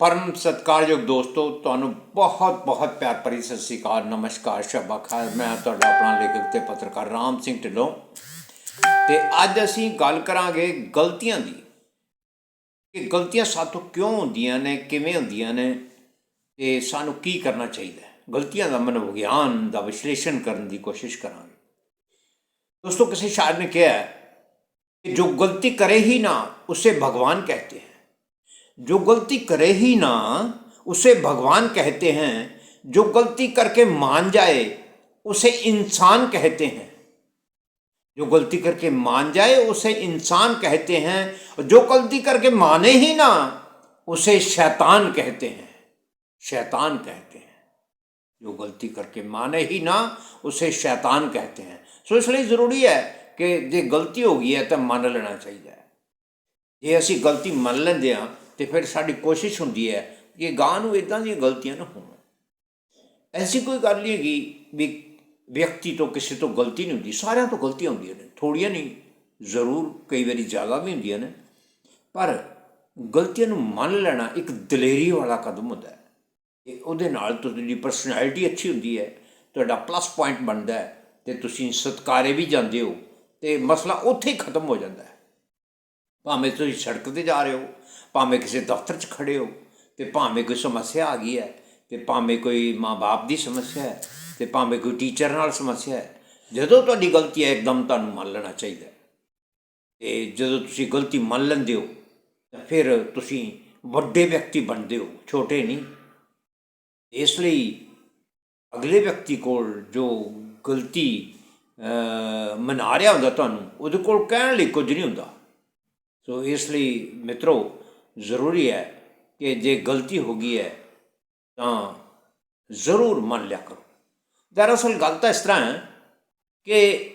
ਪਰਮ ਸਤਕਾਰਯੋਗ ਦੋਸਤੋ, ਤੁਹਾਨੂੰ ਬਹੁਤ ਬਹੁਤ ਪਿਆਰ ਭਰੀ ਸਤਿ ਸ੍ਰੀ ਅਕਾਲ, ਨਮਸਕਾਰ, ਸ਼ਬਾ ਖਾਰ ਮੈਂ ਤੁਹਾਡਾ ਆਪਣਾ ਲੇਖਕ ਤੇ ਪੱਤਰਕਾਰ ਰਾਮ ਸਿੰਘ ਢਿੱਲੋਂ। ਤੇ ਅੱਜ ਅਸੀਂ ਗੱਲ ਕਰਾਂਗੇ ਗਲਤੀਆਂ ਦੀ। ਕਿ ਗਲਤੀਆਂ ਸਾਥੋਂ ਕਿਉਂ ਹੁੰਦੀਆਂ ਨੇ, ਕਿਵੇਂ ਹੁੰਦੀਆਂ ਨੇ, ਤੇ ਸਾਨੂੰ ਕੀ ਕਰਨਾ ਚਾਹੀਦਾ ਹੈ? ਗਲਤੀਆਂ ਦਾ ਮਨੋਵਿਗਿਆਨ ਦਾ ਵਿਸ਼ਲੇਸ਼ਣ ਕਰਨ ਦੀ ਕੋਸ਼ਿਸ਼ ਕਰਾਂਗੇ। ਦੋਸਤੋ, ਕਿਸੇ ਸ਼ਾਇਰ ਨੇ ਕਿਹਾ ਕਿ ਜੋ ਗਲਤੀ ਕਰੇ ਹੀ ਨਾ, ਉਸੇ ਭਗਵਾਨ ਕਹਤੇ जो गलती करे ही ना उसे भगवान कहते हैं जो गलती करके मान जाए उसे इंसान कहते हैं जो गलती करके मान जाए उसे इंसान कहते हैं और जो गलती करके माने ही ना उसे शैतान कहते हैं शैतान कहते हैं जो गलती करके माने ही ना उसे शैतान कहते हैं सो इसलिए ज़रूरी है ਕਿ ਜੇ ਗਲਤੀ ਹੋ ਗਈ ਹੈ ਤਾਂ ਮੰਨ ਲੈਣਾ ਚਾਹੀਦਾ ਹੈ ਜੇ ਅਸੀਂ ਗਲਤੀ ਮੰਨ ਲੈਂਦੇ ਹਾਂ ਤੇ ਫਿਰ ਸਾਡੀ ਕੋਸ਼ਿਸ਼ ਹੁੰਦੀ ਹੈ ਕਿ ਗਾਂ ਨੂੰ ਇਦਾਂ ਦੀਆਂ ਗਲਤੀਆਂ ਨਾ ਹੋਣ। ਐਸੀ ਕੋਈ ਗੱਲ ਨਹੀਂ ਹੈਗੀ ਵੀ ਵਿਅਕਤੀ ਤੋਂ ਕਿਸੇ ਤੋਂ ਗਲਤੀ ਨਹੀਂ ਹੁੰਦੀ, ਸਾਰਿਆਂ ਤੋਂ ਗਲਤੀਆਂ ਹੁੰਦੀਆਂ ਨੇ। ਥੋੜੀਆਂ ਨਹੀਂ, ਜ਼ਰੂਰ ਕਈ ਵਾਰੀ ਜ਼ਿਆਦਾ ਵੀ ਹੁੰਦੀਆਂ ਨੇ। ਪਰ ਗਲਤੀਆਂ ਨੂੰ ਮੰਨ ਲੈਣਾ ਇੱਕ ਦਲੇਰੀ ਵਾਲਾ ਕਦਮ ਹੁੰਦਾ ਹੈ। ਇਹ ਉਹਦੇ ਨਾਲ ਤੁਹਾਡੀ ਪਰਸਨੈਲਿਟੀ ਅੱਛੀ ਹੁੰਦੀ ਹੈ, ਤੁਹਾਡਾ ਪਲੱਸ ਪੁਆਇੰਟ ਬਣਦਾ ਹੈ ਤੇ ਤੁਸੀਂ ਸਤਕਾਰੇ ਵੀ ਜਾਂਦੇ ਹੋ ਤੇ ਮਸਲਾ ਉੱਥੇ ਹੀ ਖਤਮ ਹੋ ਜਾਂਦਾ ਹੈ। ਭਾਵੇਂ ਤੁਸੀਂ ਸੜਕ ਤੇ ਜਾ ਰਹੇ ਹੋ, ਭਾਵੇਂ ਕਿਸੇ ਦਫ਼ਤਰ 'ਚ ਖੜੇ ਹੋ ਤੇ ਭਾਵੇਂ ਕੋਈ ਸਮੱਸਿਆ ਆ ਗਈ ਹੈ ਤੇ ਭਾਵੇਂ ਕੋਈ ਮਾਂ-ਬਾਪ ਦੀ ਸਮੱਸਿਆ ਹੈ ਤੇ ਭਾਵੇਂ ਕੋਈ ਟੀਚਰ ਨਾਲ ਸਮੱਸਿਆ ਹੈ, ਜਦੋਂ ਤੁਹਾਡੀ ਗਲਤੀ ਹੈ, ਇੱਕਦਮ ਤੁਹਾਨੂੰ ਮੰਨ ਲੈਣਾ ਚਾਹੀਦਾ ਹੈ। ਤੇ ਜਦੋਂ ਤੁਸੀਂ ਗਲਤੀ ਮੰਨ ਲੈਂਦੇ ਹੋ, ਤਾਂ ਫਿਰ ਤੁਸੀਂ ਵੱਡੇ ਵਿਅਕਤੀ ਬਣਦੇ ਹੋ, ਛੋਟੇ ਨਹੀਂ। ਇਸ ਲਈ ਅਗਲੇ ਵਿਅਕਤੀ ਕੋਲ ਜੋ ਗਲਤੀ ਮਨਾ ਰਿਹਾ ਹੁੰਦਾ ਤੁਹਾਨੂੰ, ਉਹਦੇ ਕੋਲ ਕਹਿਣ ਲਈ ਕੁਝ ਨਹੀਂ ਹੁੰਦਾ। ਸੋ ਇਸ ਲਈ ਮਿੱਤਰੋ ਜ਼ਰੂਰੀ ਹੈ ਕਿ ਜੇ ਗਲਤੀ ਹੋ ਗਈ ਹੈ ਤਾਂ ਜ਼ਰੂਰ ਮੰਨ ਲਿਆ ਕਰੋ ਦਰਅਸਲ ਗੱਲ ਤਾਂ ਇਸ ਤਰ੍ਹਾਂ ਹੈ ਕਿ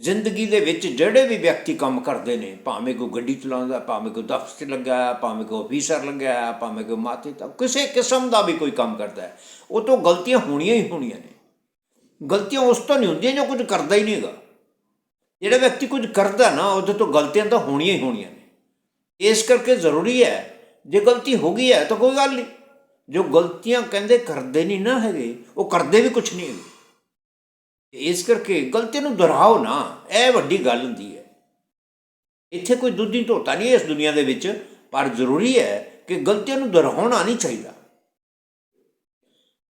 ਜ਼ਿੰਦਗੀ ਦੇ ਵਿੱਚ ਜਿਹੜੇ ਵੀ ਵਿਅਕਤੀ ਕੰਮ ਕਰਦੇ ਨੇ ਭਾਵੇਂ ਕੋਈ ਗੱਡੀ ਚਲਾਉਂਦਾ ਭਾਵੇਂ ਕੋਈ ਦਫ਼ਤਰ 'ਚ ਲੱਗਾ ਭਾਵੇਂ ਕੋਈ ਅਫੀਸਰ ਲੱਗਾ ਭਾਵੇਂ ਕੋਈ ਮਾਤੇ ਤਾਂ ਕਿਸੇ ਕਿਸਮ ਦਾ ਵੀ ਕੋਈ ਕੰਮ ਕਰਦਾ ਹੈ ਉਹ ਤੋਂ ਗਲਤੀਆਂ ਹੋਣੀਆਂ ਹੀ ਹੋਣੀਆਂ ਨੇ ਗਲਤੀਆਂ ਉਸ ਤੋਂ ਨਹੀਂ ਹੁੰਦੀਆਂ ਜੋ ਕੁਝ ਕਰਦਾ ਹੀ ਨਹੀਂ ਹੈਗਾ ਜਿਹੜਾ ਵਿਅਕਤੀ ਕੁਝ ਕਰਦਾ ਨਾ ਉਹਦੇ ਤੋਂ ਗਲਤੀਆਂ ਤਾਂ ਹੋਣੀਆਂ ਹੀ ਹੋਣੀਆਂ ਨੇ। ਇਸ ਕਰਕੇ ਜ਼ਰੂਰੀ ਹੈ ਜੇ ਗਲਤੀ ਹੋ ਗਈ ਹੈ ਤਾਂ ਕੋਈ ਗੱਲ ਨਹੀਂ। ਜੋ ਗਲਤੀਆਂ ਕਹਿੰਦੇ ਕਰਦੇ ਨਹੀਂ ਨਾ ਹੈਗੇ ਉਹ ਕਰਦੇ ਵੀ ਕੁਝ ਨਹੀਂ ਹੈਗੇ। ਇਸ ਕਰਕੇ ਗਲਤੀ ਨੂੰ ਦੁਹਰਾਓ ਨਾ ਇਹ ਵੱਡੀ ਗੱਲ ਹੁੰਦੀ ਹੈ। ਇੱਥੇ ਕੋਈ ਦੁੱਧੀ ਧੋਤਾ ਨਹੀਂ ਇਸ ਦੁਨੀਆ ਦੇ ਵਿੱਚ ਪਰ ਜ਼ਰੂਰੀ ਹੈ ਕਿ ਗਲਤੀਆਂ ਨੂੰ ਦੁਹਰਾਉਣਾ ਨਹੀਂ ਚਾਹੀਦਾ।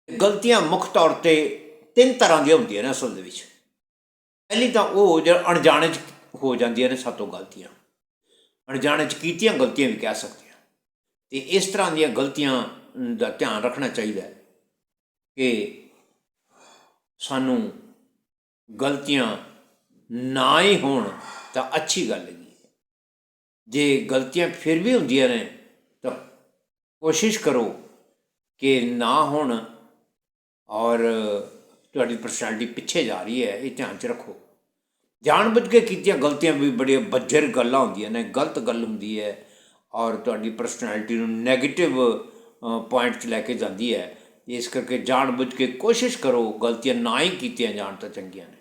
ਗਲਤੀਆਂ ਮੁੱਖ ਤੌਰ ਤੇ ਤਿੰਨ ਤਰ੍ਹਾਂ ਦੀਆਂ ਹੁੰਦੀਆਂ ਨੇ ਅਸਲ ਦੇ ਵਿੱਚ। ਪਹਿਲੀ ਤਾਂ ਉਹ ਜਿਹੜਾ ਅਣਜਾਣੇ ਚ ਹੋ ਜਾਂਦੀਆਂ ਨੇ ਸਾਤੋਂ ਗਲਤੀਆਂ। ਅਣਜਾਣੇ ਚ ਕੀਤੀਆਂ ਗਲਤੀਆਂ ਵੀ ਕਹਿ ਸਕਦੇ ਹਾਂ। ਤੇ ਇਸ ਤਰ੍ਹਾਂ ਦੀਆਂ ਗਲਤੀਆਂ ਦਾ ਧਿਆਨ ਰੱਖਣਾ ਚਾਹੀਦਾ ਹੈ ਕਿ ਸਾਨੂੰ ਗਲਤੀਆਂ ਨਾ ਹੀ ਹੋਣ ਤਾਂ ਅੱਛੀ ਗੱਲ ਹੈਗੀ ਜੇ ਗਲਤੀਆਂ ਫਿਰ ਵੀ ਹੁੰਦੀਆਂ ਨੇ ਤਾਂ ਕੋਸ਼ਿਸ਼ ਕਰੋ ਕਿ ਨਾ ਹੋਣ ਔਰ ਤੁਹਾਡੀ ਪਰਸਨੈਲਿਟੀ ਪਿੱਛੇ ਜਾ ਰਹੀ ਹੈ, ਇਹ ਧਿਆਨ 'ਚ ਰੱਖੋ। ਜਾਣਬੁੱਝ ਕੇ ਕੀਤੀਆਂ ਗਲਤੀਆਂ ਵੀ ਬੜੀਆਂ ਬੱਜਰ ਗੱਲਾਂ ਹੁੰਦੀਆਂ ਨੇ, ਗਲਤ ਗੱਲ ਹੁੰਦੀ ਹੈ ਔਰ ਤੁਹਾਡੀ ਪਰਸਨੈਲਿਟੀ ਨੂੰ 네ਗੇਟਿਵ ਪੁਆਇੰਟ 'ਚ ਲੈ ਕੇ ਜਾਂਦੀ ਹੈ। ਇਸ ਕਰਕੇ ਜਾਣਬੁੱਝ ਕੇ ਕੋਸ਼ਿਸ਼ ਕਰੋ, ਗਲਤੀਆਂ ਨਾ ਹੀ ਕੀਤੀਆਂ ਜਾਣ ਤਾਂ ਚੰਗੀਆਂ ਨੇ।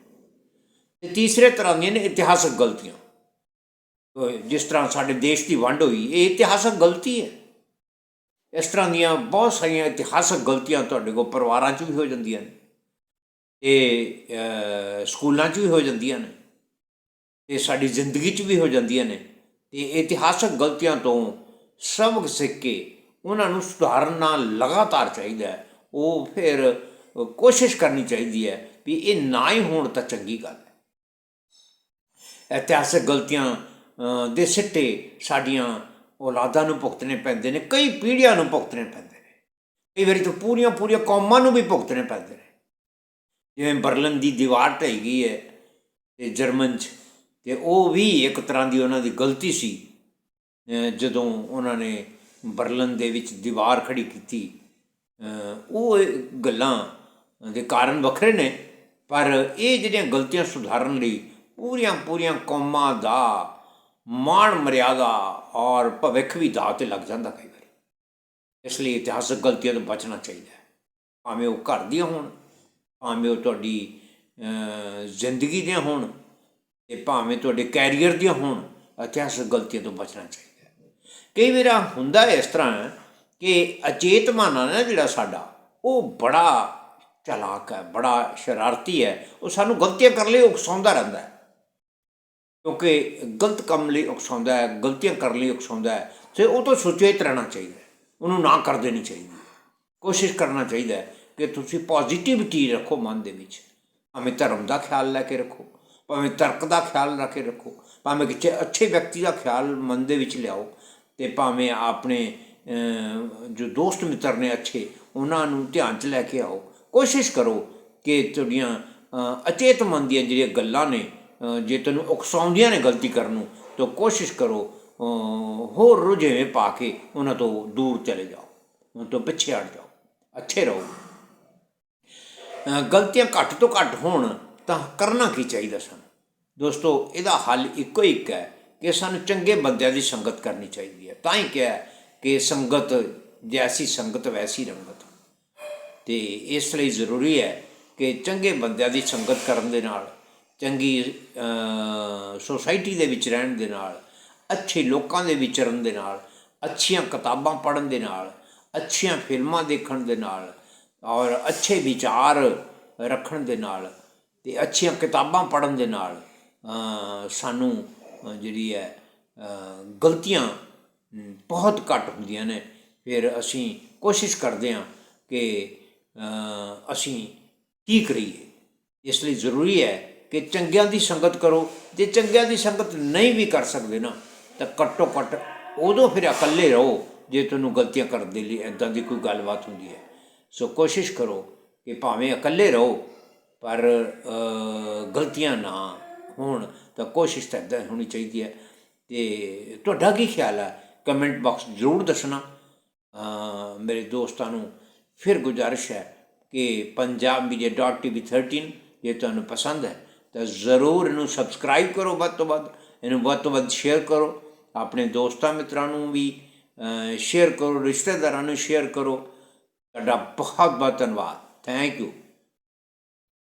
ਤੇ ਤੀਸਰੇ ਤਰ੍ਹਾਂ ਦੀਆਂ ਨੇ ਇਤਿਹਾਸਕ ਗਲਤੀਆਂ। ਅਹ ਜਿਸ ਤਰ੍ਹਾਂ ਸਾਡੇ ਦੇਸ਼ ਦੀ ਵੰਡ ਹੋਈ, ਇਹ ਇਤਿਹਾਸਕ ਗਲਤੀ ਹੈ। ਇਸ ਤਰ੍ਹਾਂ ਦੀਆਂ ਬਹੁਤ ਸਾਰੀਆਂ ਇਤਿਹਾਸਕ ਗਲਤੀਆਂ ਤੁਹਾਡੇ ਕੋਲ ਪਰਿਵਾਰਾਂ 'ਚ ਵੀ ਹੋ ਜਾਂਦੀਆਂ ਨੇ। ਇਹ ਸਕੂਲਾਂ 'ਚ ਵੀ ਹੋ ਜਾਂਦੀਆਂ ਨੇ ਤੇ ਸਾਡੀ ਜ਼ਿੰਦਗੀ 'ਚ ਵੀ ਹੋ ਜਾਂਦੀਆਂ ਨੇ ਤੇ ਇਤਿਹਾਸਕ ਗਲਤੀਆਂ ਤੋਂ ਸਬਕ ਸਿੱਖ ਕੇ ਉਹਨਾਂ ਨੂੰ ਸੁਧਾਰਨਾ ਲਗਾਤਾਰ ਚਾਹੀਦਾ ਹੈ। ਉਹ ਫਿਰ ਕੋਸ਼ਿਸ਼ ਕਰਨੀ ਚਾਹੀਦੀ ਹੈ ਵੀ ਇਹ ਨਾ ਹੀ ਹੋਣ ਤਾਂ ਚੰਗੀ ਗੱਲ ਹੈ। ਇਤਿਹਾਸਕ ਗਲਤੀਆਂ ਦੇ ਸਿੱਟੇ ਸਾਡੀਆਂ ਔਲਾਦਾਂ ਨੂੰ ਭੁਗਤਣੇ ਪੈਂਦੇ ਨੇ, ਕਈ ਪੀੜ੍ਹੀਆਂ ਨੂੰ ਭੁਗਤਣੇ ਪੈਂਦੇ ਨੇ। ਕਈ ਵਾਰੀ ਤਾਂ ਪੂਰੀਆਂ ਪੂਰੀਆਂ ਕੌਮਾਂ ਨੂੰ ਵੀ ਭੁਗਤਣੇ ਪੈਂਦੇ ਨੇ। ਜਿਵੇਂ ਬਰਲਨ ਦੀ ਦੀਵਾਰ ਢਹਿ ਗਈ ਹੈ ਤੇ ਜਰਮਨ 'ਚ, ਤੇ ਉਹ ਵੀ ਇੱਕ ਤਰ੍ਹਾਂ ਦੀ ਉਹਨਾਂ ਦੀ ਗਲਤੀ ਸੀ। ਜਦੋਂ ਉਹਨਾਂ ਨੇ ਬਰਲਨ ਦੇ ਵਿੱਚ ਦੀਵਾਰ ਖੜੀ ਕੀਤੀ ਉਹ ਗੱਲਾਂ ਦੇ ਕਾਰਨ ਵੱਖਰੇ ਨੇ, ਪਰ ਇਹ ਜਿਹੜੀਆਂ ਗਲਤੀਆਂ ਸੁਧਾਰਨ ਲਈ ਪੂਰੀਆਂ ਪੂਰੀਆਂ ਕੌਮਾਂ ਦਾ ਮਾਣ ਮਰਿਆਦਾ ਔਰ ਭਵਿੱਖ ਵੀ ਦਾਅ ਤੇ ਲੱਗ ਜਾਂਦਾ ਕਈ ਵਾਰੀ। ਇਸ ਲਈ ਇਤਿਹਾਸਕ ਗਲਤੀਆਂ ਤੋਂ ਬਚਣਾ ਚਾਹੀਦਾ ਹੈ। ਭਾਵੇਂ ਉਹ ਘਰ ਦੀਆਂ ਹੋਣ ਭਾਵੇਂ ਉਹ ਤੁਹਾਡੀ ਜ਼ਿੰਦਗੀ ਦੀਆਂ ਹੋਣ ਤੇ ਭਾਵੇਂ ਤੁਹਾਡੇ ਕੈਰੀਅਰ ਦੀਆਂ ਹੋਣ, ਇਤਿਹਾਸਕ ਗਲਤੀਆਂ ਤੋਂ ਬਚਣਾ ਚਾਹੀਦਾ ਕਈ ਵਾਰ ਹੁੰਦਾ ਇਸ ਤਰ੍ਹਾਂ ਕਿ ਅਚੇਤ ਮਾਨਾ ਨਾ ਜਿਹੜਾ ਸਾਡਾ, ਉਹ ਬੜਾ ਚਲਾਕ ਹੈ, ਬੜਾ ਸ਼ਰਾਰਤੀ ਹੈ, ਉਹ ਸਾਨੂੰ ਗਲਤੀਆਂ ਕਰਨ ਲਈ ਉਕਸਾਉਂਦਾ ਰਹਿੰਦਾ ਹੈ। ਕਿਉਂਕਿ ਗਲਤ ਕੰਮ ਲਈ ਉਕਸਾਉਂਦਾ ਹੈ, ਗਲਤੀਆਂ ਕਰਨ ਲਈ ਉਕਸਾਉਂਦਾ ਹੈ, ਤੇ ਉਹ ਤੋਂ ਸੁਚੇਤ ਰਹਿਣਾ ਚਾਹੀਦਾ ਉਹਨੂੰ ਨਾ ਕਰ ਦੇਣੀ ਚਾਹੀਦੀ। ਕੋਸ਼ਿਸ਼ ਕਰਨਾ ਚਾਹੀਦਾ ਕਿ ਤੁਸੀਂ ਪੋਜ਼ਿਟਿਵਿਟੀ ਰੱਖੋ ਮਨ ਦੇ ਵਿੱਚ? ਭਾਵੇਂ ਧਰਮ ਦਾ ਖਿਆਲ ਲੈ ਕੇ ਰੱਖੋ, ਭਾਵੇਂ ਤਰਕ ਦਾ ਖਿਆਲ ਰੱਖ ਕੇ ਰੱਖੋ, ਭਾਵੇਂ ਕਿਸੇ ਅੱਛੇ ਵਿਅਕਤੀ ਦਾ ਖਿਆਲ ਮਨ ਦੇ ਵਿੱਚ ਲਿਆਓ ਤੇ ਭਾਵੇਂ ਆਪਣੇ ਜੋ ਦੋਸਤ ਮਿੱਤਰ ਨੇ ਅੱਛੇ, ਉਹਨਾਂ ਨੂੰ ਧਿਆਨ 'ਚ ਲੈ ਕੇ ਆਓ। ਕੋਸ਼ਿਸ਼ ਕਰੋ ਕਿ ਤੁਹਾਡੀਆਂ ਅਚੇਤ ਮਨ ਦੀਆਂ ਜਿਹੜੀਆਂ ਗੱਲਾਂ ਨੇ ਜੇ ਤੈਨੂੰ ਉਕਸਾਉਂਦੀਆਂ ਨੇ ਗਲਤੀ ਕਰਨ ਨੂੰ, ਤਾਂ ਕੋਸ਼ਿਸ਼ ਕਰੋ ਹੋਰ ਰੁਝੇਵੇਂ ਪਾ ਕੇ ਉਹਨਾਂ ਤੋਂ ਦੂਰ ਚਲੇ ਜਾਓ, ਉਹਨਾਂ ਤੋਂ ਪਿੱਛੇ ਹਟ ਜਾਓ, ਅੱਛੇ ਰਹੋ। ਗਲਤੀਆਂ ਘੱਟ ਤੋਂ ਘੱਟ ਹੋਣ ਤਾਂ ਕਰਨਾ ਕੀ ਚਾਹੀਦਾ ਸਾਨੂੰ? ਦੋਸਤੋ, ਇਹਦਾ ਹੱਲ ਇੱਕੋ ਇੱਕ ਹੈ ਕਿ ਸਾਨੂੰ ਚੰਗੇ ਬੰਦਿਆਂ ਦੀ ਸੰਗਤ ਕਰਨੀ ਚਾਹੀਦੀ ਹੈ। ਤਾਂ ਹੀ ਕਿਹਾ ਕਿ ਸੰਗਤ ਜੈਸੀ ਸੰਗਤ ਵੈਸੀ ਰੰਗਤ। ਤੇ ਇਸ ਲਈ ਜ਼ਰੂਰੀ ਹੈ ਕਿ ਚੰਗੇ ਬੰਦਿਆਂ ਦੀ ਸੰਗਤ ਕਰਨ ਦੇ ਨਾਲ, ਚੰਗੀ ਸੋਸਾਇਟੀ ਦੇ ਵਿੱਚ ਰਹਿਣ ਦੇ ਨਾਲ, ਅੱਛੇ ਲੋਕਾਂ ਦੇ ਵਿਚਰਨ ਦੇ ਨਾਲ, ਅੱਛੀਆਂ ਕਿਤਾਬਾਂ ਪੜ੍ਹਨ ਦੇ ਨਾਲ, ਅੱਛੀਆਂ ਫਿਲਮਾਂ ਦੇਖਣ ਦੇ ਨਾਲ ਔਰ ਅੱਛੇ ਵਿਚਾਰ ਰੱਖਣ ਦੇ ਨਾਲ ਤੇ ਅੱਛੀਆਂ ਕਿਤਾਬਾਂ ਪੜ੍ਹਨ ਦੇ ਨਾਲ ਸਾਨੂੰ ਜਿਹੜੀ ਹੈ ਗਲਤੀਆਂ ਬਹੁਤ ਘੱਟ ਹੁੰਦੀਆਂ ਨੇ। ਫਿਰ ਅਸੀਂ ਕੋਸ਼ਿਸ਼ ਕਰਦੇ ਹਾਂ ਕਿ ਅਸੀਂ ਕੀ ਕਰੀਏ। ਇਸ ਲਈ ਜ਼ਰੂਰੀ ਹੈ ਕਿ ਚੰਗਿਆਂ ਦੀ ਸੰਗਤ ਕਰੋ। ਜੇ ਚੰਗਿਆਂ ਦੀ ਸੰਗਤ ਨਹੀਂ ਵੀ ਕਰ ਸਕਦੇ ਨਾ, ਤਾਂ ਘੱਟੋ ਘੱਟ ਉਦੋਂ ਫਿਰ ਇਕੱਲੇ ਰਹੋ ਜੇ ਤੁਹਾਨੂੰ ਗਲਤੀਆਂ ਕਰਨ ਦੇ ਲਈ ਇਦਾਂ ਦੀ ਕੋਈ ਗੱਲਬਾਤ ਹੁੰਦੀ ਹੈ। ਸੋ ਕੋਸ਼ਿਸ਼ ਕਰੋ ਕਿ ਭਾਵੇਂ ਇਕੱਲੇ ਰਹੋ, ਪਰ ਗਲਤੀਆਂ ਨਾ ਹੋਣ, ਤਾਂ ਕੋਸ਼ਿਸ਼ ਤਾਂ ਇੱਦਾਂ ਹੋਣੀ ਚਾਹੀਦੀ ਹੈ। ਤੇ ਤੁਹਾਡਾ ਕੀ ਖਿਆਲ ਹੈ? ਕਮੈਂਟ ਬਾਕਸ ਜ਼ਰੂਰ ਦੱਸਣਾ। ਮੇਰੇ ਦੋਸਤਾਂ ਨੂੰ ਫਿਰ ਗੁਜ਼ਾਰਿਸ਼ ਹੈ ਕਿ ਪੰਜਾਬ ਮੀਡੀਆ ਡਾਟ ਟੀ 13 ਜੇ ਤੁਹਾਨੂੰ ਪਸੰਦ ਹੈ, ਤਾਂ ਜ਼ਰੂਰ ਇਹਨੂੰ ਸਬਸਕ੍ਰਾਈਬ ਕਰੋ ਵੱਧ ਤੋਂ ਵੱਧ। ਇਹਨੂੰ ਵੱਧ ਤੋਂ ਵੱਧ ਸ਼ੇਅਰ ਕਰੋ। ਆਪਣੇ ਦੋਸਤਾਂ ਮਿੱਤਰਾਂ ਨੂੰ ਵੀ ਸ਼ੇਅਰ ਕਰੋ, ਰਿਸ਼ਤੇਦਾਰਾਂ ਨੂੰ ਸ਼ੇਅਰ ਕਰੋ। ਤੁਹਾਡਾ ਬਹੁਤ ਬਹੁਤ ਧੰਨਵਾਦ। Thank you